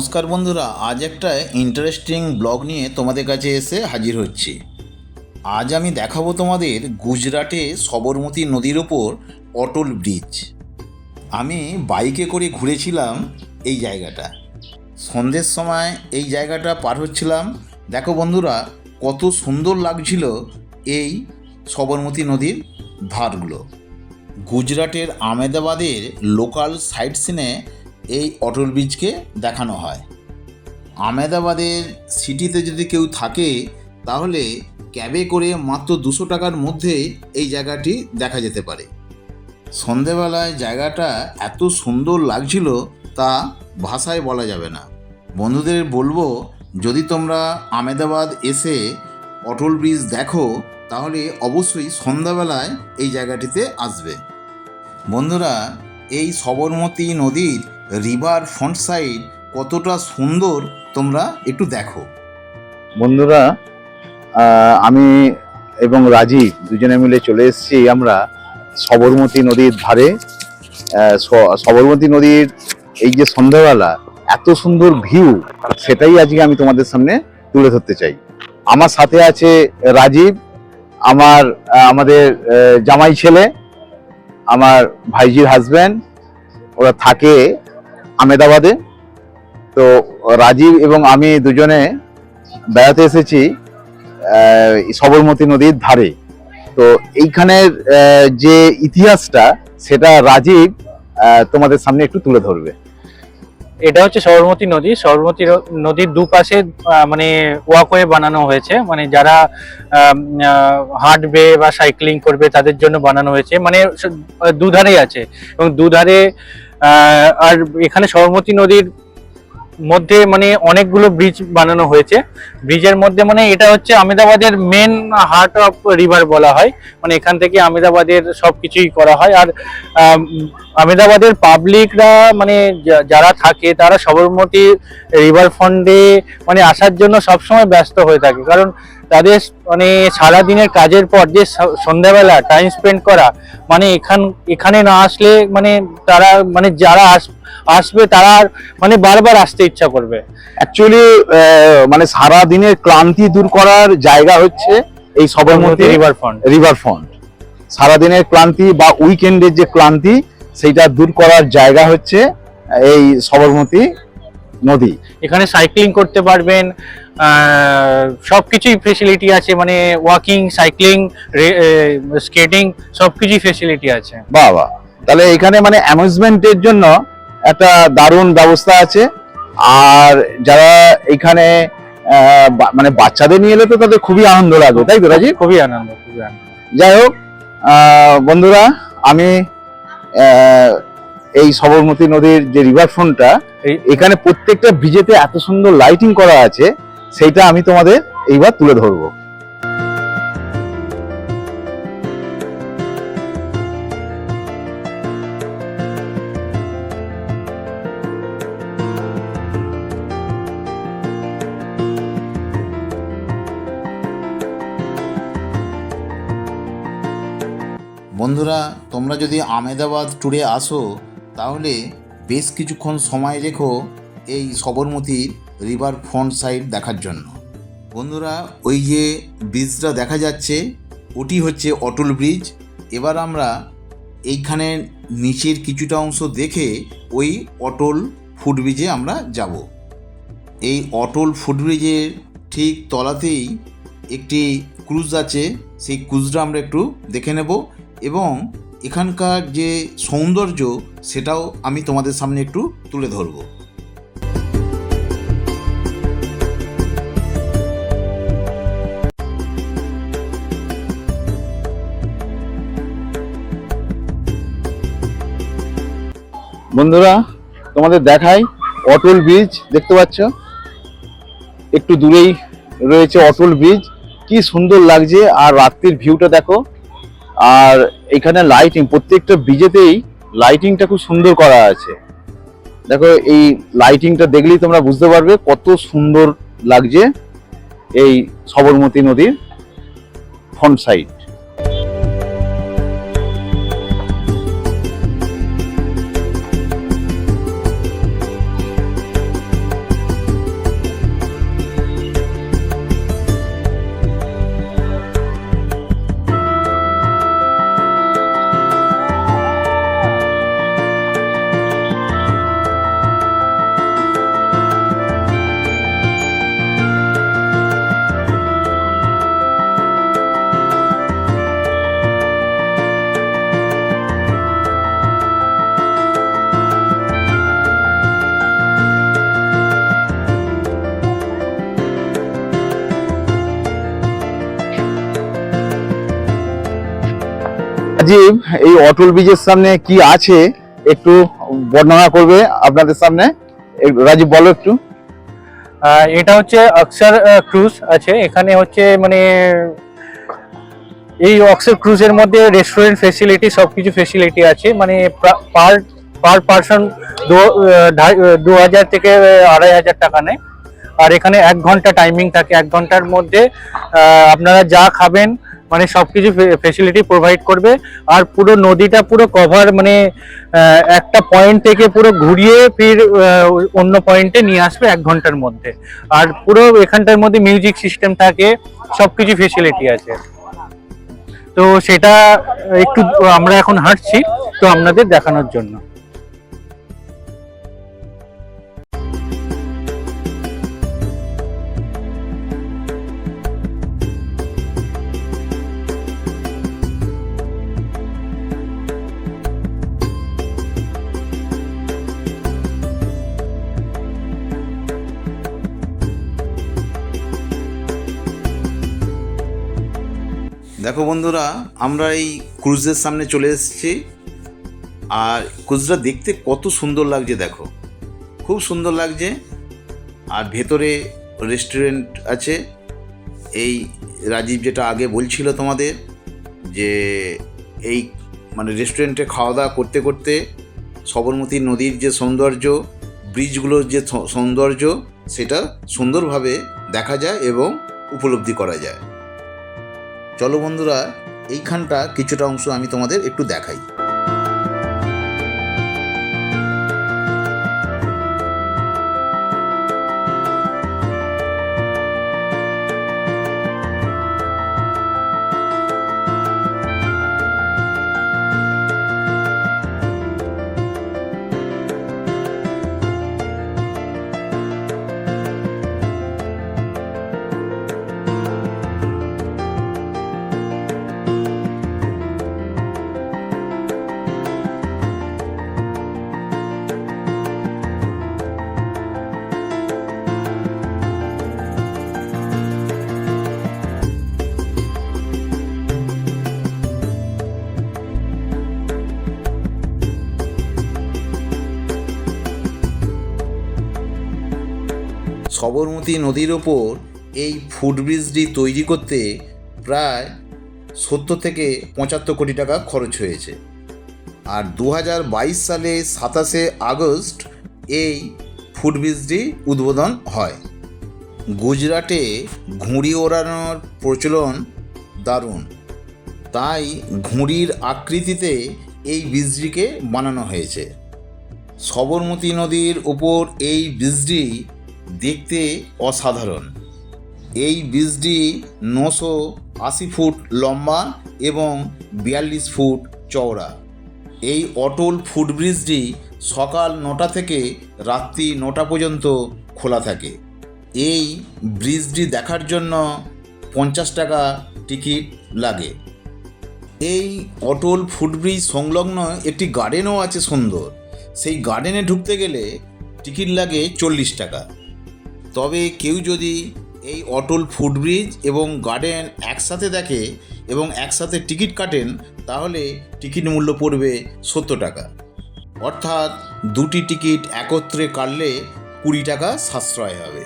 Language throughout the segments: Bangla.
নমস্কার বন্ধুরা, আজ একটা ইন্টারেস্টিং ব্লগ নিয়ে তোমাদের কাছে এসে হাজির হচ্ছি। আজ আমি দেখাবো তোমাদের গুজরাটে সবরমতী নদীর ওপর অটল ব্রিজ আমি বাইকে করে ঘুরেছিলাম এই জায়গাটা। সন্ধ্যের সময় এই জায়গাটা পার হচ্ছিলাম। দেখো বন্ধুরা, কত সুন্দর লাগছিল এই সবরমতী নদীর ধারগুলো। গুজরাটের আমেদাবাদের লোকাল সাইট সিনে এই অটল ব্রিজকে দেখানো হয়। আমেদাবাদের সিটিতে যদি কেউ থাকে, তাহলে ক্যাবে করে মাত্র দুশো টাকার মধ্যে এই জায়গাটি দেখা যেতে পারে। সন্ধেবেলায় জায়গাটা এত সুন্দর লাগছিল তা ভাষায় বলা যাবে না। বন্ধুদের বলব, যদি তোমরা আমেদাবাদ এসে অটল ব্রিজ দেখো, তাহলে অবশ্যই সন্ধ্যাবেলায় এই জায়গাটিতে আসবে। বন্ধুরা, এই সবরমতী নদীর রিভার ফ্রন্ট সাইড কতটা সুন্দর তোমরা একটু দেখো। বন্ধুরা আমি এবং রাজীব দুজনে মিলে চলে এসেছি আমরা সবরমতী নদীর ধারে। সবরমতী নদীর এই যে সন্ধ্যাবেলা, এত সুন্দর ভিউ, সেটাই আজকে আমি তোমাদের সামনে তুলে ধরতে চাই। আমার সাথে আছে রাজীব, আমার আমাদের জামাই ছেলে, আমার ভাইজির হাজব্যান্ড ওরা থাকে আমেদাবাদে তো রাজীব এবং আমি দুজনে বেড়াতে এসেছি সবরমতী নদীর ধারে। তো এইখানের যে ইতিহাসটা, সেটা রাজীব তোমাদের সামনে একটু তুলে ধরবে। এটা হচ্ছে সবরমতী নদী। সবরমতী নদীর দুপাশে মানে ওয়াকওয়ে বানানো হয়েছে। মানে যারা হাঁটবে বা সাইক্লিং করবে, তাদের জন্য বানানো হয়েছে। মানে দুধারেই আছে। এবং দুধারে আর এখানে সবরমতী নদীর মধ্যে মানে অনেকগুলো ব্রিজ বানানো হয়েছে। ব্রিজের মধ্যে মানে এটা হচ্ছে আমেদাবাদের মেন হার্ট অফ রিভার বলা হয়। মানে এখান থেকে আমেদাবাদের সব কিছুই করা হয়। আর আমেদাবাদের পাবলিকরা মানে যারা থাকে, তারা সবরমতী রিভার ফ্রন্টে মানে আসার জন্য সবসময় ব্যস্ত হয়ে থাকে। কারণ তাদের মানে সারাদিনের কাজের পর যে সন্ধ্যাবেলা টাইম স্পেন্ড করা মানে এখান এখানে না আসলে মানে তারা মানে যারা আস- আসবে তারা মানে বারবার আসতে ইচ্ছা করবে। অ্যাকচুয়ালি মানে সারা দিনের ক্লান্তি দূর করার জায়গা হচ্ছে এই Sabarmati river front river front সারাদিনের ক্লান্তি বা উইকেন্ডের যে ক্লান্তি সেইটা দূর করার জায়গা হচ্ছে এই সবরমতী নদী। এখানে সাইক্লিং করতে পারবেন সব কিছুই ফেসিলিটি আছে মানে ওয়াকিং সাইক্লিং স্কেটিং সব কিছুই ফেসিলিটি আছে। বাহ বাহ। তাহলে এখানে মানে অ্যামিউজমেন্টের জন্য একটা দারুণ ব্যবস্থা আছে। আর যারা এখানে মানে বাচ্চাদের নিয়ে এলে তো তাদের খুবই আনন্দ লাগবে তাই তো রাজীব? খুবই আনন্দ খুবই আনন্দ। যাই হোক বন্ধুরা আমি এই সবরমতী নদীর যে রিভার ফ্রন্টটা এই- এখানে প্রত্যেকটা ব্রিজেতে এত সুন্দর লাইটিং করা আছে সেইটা আমি তোমাদের এইবার তুলে ধরবো। বন্ধুরা তোমরা যদি আমেদাবাদ ট্যুরে আসো তাহলে বেশ কিছুক্ষণ সময় রেখো এই সবরমতীর রিভার ফ্রন্ট সাইড দেখার জন্য। বন্ধুরা, ওই যে ব্রিজটা দেখা যাচ্ছে, ওটি হচ্ছে অটল ব্রিজ এবার আমরা এইখানে নিচের কিছুটা অংশ দেখে ওই অটল ফুটব্রিজে আমরা যাব। এই অটল ফুটব্রিজের ঠিক তলাতেই একটি ক্রুজ আছে, সেই ক্রুজটা আমরা একটু দেখে নেব এবং এখানকার যে সৌন্দর্য, সেটাও আমি তোমাদের সামনে একটু তুলে ধরব। বন্ধুরা, তোমাদের দেখাই অটল ব্রিজ, দেখতে পাচ্ছ? একটু দূরেই রয়েছে অটল ব্রিজ। কি সুন্দর লাগছে, আর রাত্রির ভিউটা দেখো। আর এখানে লাইটিং প্রত্যেকটা ব্রিজেতেই লাইটিংটা খুব সুন্দর করা আছে। দেখো, এই লাইটিংটা দেখলেই তোমরা বুঝতে পারবে কত সুন্দর লাগছে এই সবরমতী নদীর ফ্রন্ট সাইড রাজীব, এই অটল ব্রিজের সামনে কি আছে একটু বর্ণনা করবে আপনাদের সামনে? রাজীব, বলো একটু। এটা হচ্ছে অক্সার ক্রুজ আছে। এখানে হচ্ছে মানে এই অক্সার ক্রুজের মধ্যে রেস্টুরেন্ট ফেসিলিটি সবকিছু ফেসিলিটি আছে। মানে পার পার পার্সন দু হাজার থেকে আড়াই হাজার টাকা নেয়। আর এখানে এক ঘণ্টা টাইমিং থাকে। এক ঘণ্টার মধ্যে আপনারা যা খাবেন মানে সবকিছু ফেসিলিটি প্রোভাইড করবে। আর পুরো নদীটা পুরো কভার মানে একটা পয়েন্ট থেকে পুরো ঘুরিয়ে ফির অন্য পয়েন্টে নিয়ে আসবে এক ঘণ্টার মধ্যে। আর পুরো এখানটার মধ্যে মিউজিক সিস্টেম থাকে, সবকিছু ফেসিলিটি আছে। তো সেটা একটু আমরা এখন হাঁটছি, তো আপনাদের দেখানোর জন্য। দেখো বন্ধুরা, আমরা এই ক্রুজের সামনে চলে এসেছি। আর ক্রুজটা দেখতে কত সুন্দর লাগছে দেখো। খুব সুন্দর লাগছে। আর ভেতরে রেস্টুরেন্ট আছে। এই রাজীব যেটা আগে বলছিল তোমাদের, যে এই মানে রেস্টুরেন্টে খাওয়া দাওয়া করতে করতে সবরমতী নদীর যে সৌন্দর্য ব্রিজগুলোর যে সৌন্দর্য, সেটা সুন্দরভাবে দেখা যায় এবং উপলব্ধি করা যায়। চলো বন্ধুরা এইখানটা কিছুটা অংশ আমি তোমাদের একটু দেখাই। সবরমতী নদীর ওপর এই ফুটব্রিজটি তৈরি করতে প্রায় সত্তর থেকে পঁচাত্তর কোটি টাকা খরচ হয়েছে। আর দু হাজার বাইশ সালে সাতাশে আগস্ট এই ফুটব্রিজটি উদ্বোধন হয়। গুজরাটে ঘুড়ি ওড়ানোর প্রচলন দারুণ। তাই ঘুড়ির আকৃতিতে এই ব্রিজটিকে বানানো হয়েছে। সবরমতী নদীর ওপর এই ব্রিজটি দেখতে অসাধারণ। এই ব্রিজটি নশো আশি ফুট লম্বা এবং বিয়াল্লিশ ফুট চওড়া। এই অটল ফুটব্রিজটি সকাল নটা থেকে রাত্রি নটা পর্যন্ত খোলা থাকে। এই ব্রিজটি দেখার জন্য পঞ্চাশ টাকা টিকিট লাগে। এই অটল ফুটব্রিজ সংলগ্ন একটি গার্ডেনও আছে সুন্দর। সেই গার্ডেনে ঢুকতে গেলে টিকিট লাগে চল্লিশ টাকা। তবে কেউ যদি এই অটল ফুটব্রিজ এবং গার্ডেন একসাথে দেখে এবং একসাথে টিকিট কাটেন, তাহলে টিকিট মূল্য পড়বে সত্তর টাকা। অর্থাৎ দুটি টিকিট একত্রে কাটলে কুড়ি টাকা সাশ্রয় হবে।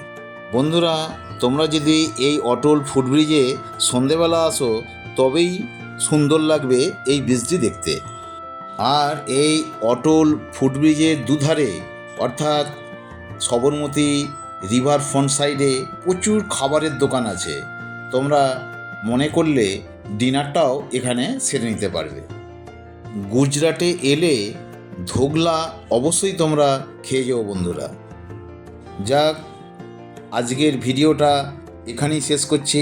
বন্ধুরা, তোমরা যদি এই অটল ফুটব্রিজে সন্ধেবেলা আসো, তবেই সুন্দর লাগবে এই ব্রিজটি দেখতে। আর এই অটল ফুটব্রিজের দুধারে, অর্থাৎ সবরমতী রিভার ফ্রন্ট সাইডে প্রচুর খাবারের দোকান আছে। তোমরা মনে করলে ডিনারটাও এখানে সেরে নিতে পারবে। গুজরাটে এলে ধোগলা অবশ্যই তোমরা খেয়ে যাও বন্ধুরা। যাক, আজকের ভিডিওটা এখানেই শেষ করছি।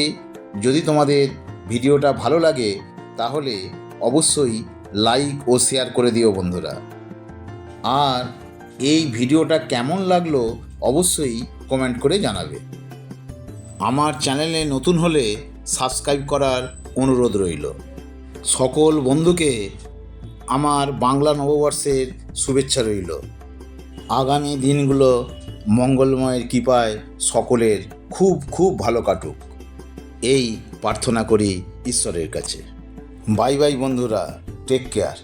যদি তোমাদের ভিডিওটা ভালো লাগে, তাহলে অবশ্যই লাইক ও শেয়ার করে দিও বন্ধুরা। আর এই ভিডিওটা কেমন লাগল, অবশ্যই কমেন্ট করে জানাবে। আমার চ্যানেলে নতুন হলে সাবস্ক্রাইব করার অনুরোধ রইল। সকল বন্ধুকে আমার বাংলা নববর্ষের শুভেচ্ছা রইল। আগামী দিনগুলো মঙ্গলময়ের কৃপায় সকলের খুব খুব ভালো কাটুক। এই প্রার্থনা করি ঈশ্বরের কাছে। বাই বাই বন্ধুরা টেক কেয়ার